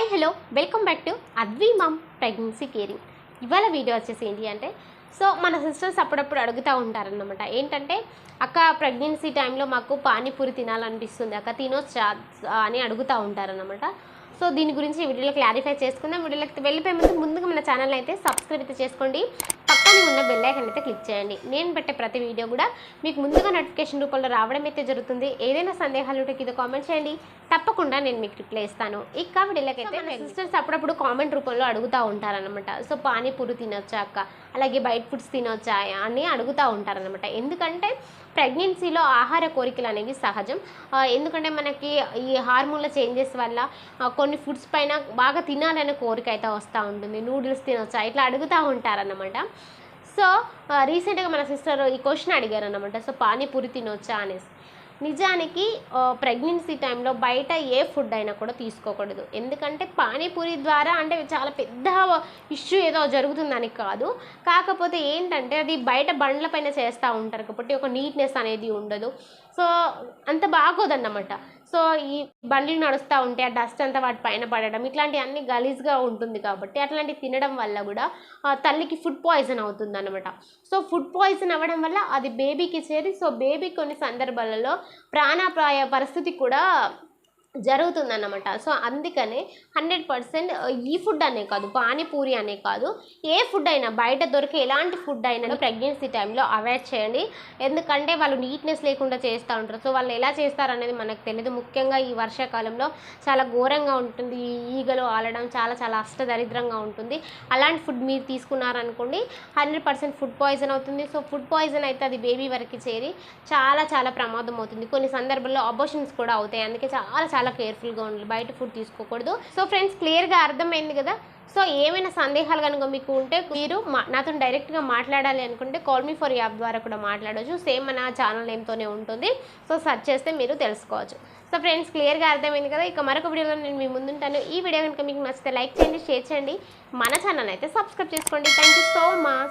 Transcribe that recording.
Hi hello. Welcome back to Advi mom pregnancy caring. ఇవాళ video వచ్చేసి ఏంటి అంటే సో మన సిస్టర్స్ అప్పుడప్పుడు అడుగుతూ ఉంటారనమాట ఏంటంటే అక్క ప్రెగ్నెన్సీ టైంలో మాకు పానీపూరి తినాలనిపిస్తుంది. అక్క తినొచ్చా? అని అడుగుతూ ఉంటారనమాట సో దీని గురించి వీడియోలో క్లారిఫై చేసుకుందాం. వీడియోలోకి వెళ్ళిపోయే ముందు ముందుగా మన ఛానల్ అయితే సబ్స్క్రైబ్ అయితే చేసుకోండి. పక్కన ఉన్న బెల్ ఐకాన్ అయితే క్లిక్ చేయండి. నేను పెట్టే ప్రతి వీడియో కూడా మీకు ముందుగా నోటిఫికేషన్ రూపంలో రావడం అయితే జరుగుతుంది. ఏదైనా సందేహాలు ఉంటే కింద కామెంట్ చేయండి. తప్పకుండా నేను మీకు రిప్లై ఇస్తాను. ఇక అయితే సిస్టర్స్ అప్పుడప్పుడు కామెంట్ రూపంలో అడుగుతూ ఉంటారనమాట సో పానీపూరి తినొచ్చా అక్క? అలాగే బయట ఫుడ్స్ తినొచ్చా అని అడుగుతూ ఉంటారనమాట ఎందుకంటే ప్రెగ్నెన్సీలో ఆహార కోరికలు అనేవి సహజం. ఎందుకంటే మనకి ఈ హార్మోన్ల చేంజెస్ వల్ల ఆ, కొన్ని ఫుడ్స్ పైన బాగా తినాలనే కోరిక అయితే వస్తూ ఉంటుంది. నూడిల్స్ తినొచ్చా? ఇట్లా అడుగుతూ ఉంటారన్నమాట. సో రీసెంట్గా మన సిస్టర్ ఈ క్వశ్చన్ అడిగారు అనమాట సో పానీపూరి తినొచ్చా అనేసి. నిజానికి ప్రెగ్నెన్సీ టైంలో బయట ఏ ఫుడ్ అయినా కూడా తీసుకోకూడదు. ఎందుకంటే పానీపూరి ద్వారా అంటే చాలా పెద్ద ఇష్యూ ఏదో జరుగుతుందని కాదు. కాకపోతే ఏంటంటే అది బయట బండ్ల పైన చేస్తూ ఉంటారు కాబట్టి ఒక నీట్నెస్ అనేది ఉండదు. సో అంత బాగోదన్నమాట. సో ఈ బండ్లు నడుస్తూ ఉంటే ఆ డస్ట్ అంతా వాటి పైన పడడం ఇట్లాంటివి అన్ని గలీజ్గా ఉంటుంది కాబట్టి అట్లాంటివి తినడం వల్ల కూడా ఆ, తల్లికి ఫుడ్ పాయిజన్ అవుతుంది అనమాట సో ఫుడ్ పాయిజన్ అవ్వడం వల్ల అది బేబీకి చేరి సో బేబీ కొన్ని సందర్భాలలో ప్రాణాపాయ పరిస్థితి కూడా జరుగుతుందన్నమాట. సో అందుకనే హండ్రెడ్ పర్సెంట్ ఈ ఫుడ్ అనే కాదు పానీపూరి అనే కాదు ఏ ఫుడ్ అయినా బయట దొరికే ఎలాంటి ఫుడ్ అయినా ప్రెగ్నెన్సీ టైంలో అవాయిడ్ చేయండి. ఎందుకంటే వాళ్ళు నీట్నెస్ లేకుండా చేస్తూ ఉంటారు. సో వాళ్ళు ఎలా చేస్తారు అనేది మనకు తెలియదు ముఖ్యంగా ఈ వర్షాకాలంలో చాలా ఘోరంగా ఉంటుంది. ఈగలు ఆలడం చాలా చాలా అష్టదరిద్రంగా ఉంటుంది. అలాంటి ఫుడ్ మీరు తీసుకున్నారనుకోండి హండ్రెడ్ పర్సెంట్ ఫుడ్ పాయిజన్ అవుతుంది. సో ఫుడ్ పాయిజన్ అయితే అది బేబీ వరకు చేరి చాలా చాలా ప్రమాదం అవుతుంది. కొన్ని సందర్భాల్లో అబోషన్స్ కూడా అవుతాయి. అందుకే చాలా చాలా కేర్ఫుల్గా ఉండాలి. బయట ఫుడ్ తీసుకోకూడదు. సో ఫ్రెండ్స్ క్లియర్గా అర్థమైంది కదా? సో ఏమైనా సందేహాలు కనుక మీకు ఉంటే మీరు మా నాతో డైరెక్ట్గా మాట్లాడాలి అనుకుంటే కాల్ మీ ఫర్ యాప్ ద్వారా కూడా మాట్లాడవచ్చు సేమ్ మన ఛానల్ నేమ్తోనే ఉంటుంది. సో సెర్చ్ చేస్తే మీరు తెలుసుకోవచ్చు. సో ఫ్రెండ్స్ క్లియర్గా అర్థమైంది కదా? ఇక మరొక వీడియోలో నేను మీ ముందుంటాను. ఈ వీడియో కనుక మీకు నచ్చితే లైక్ చేయండి షేర్ చేయండి. మన ఛానల్ అయితే సబ్స్క్రైబ్ చేసుకోండి. Thank you so much.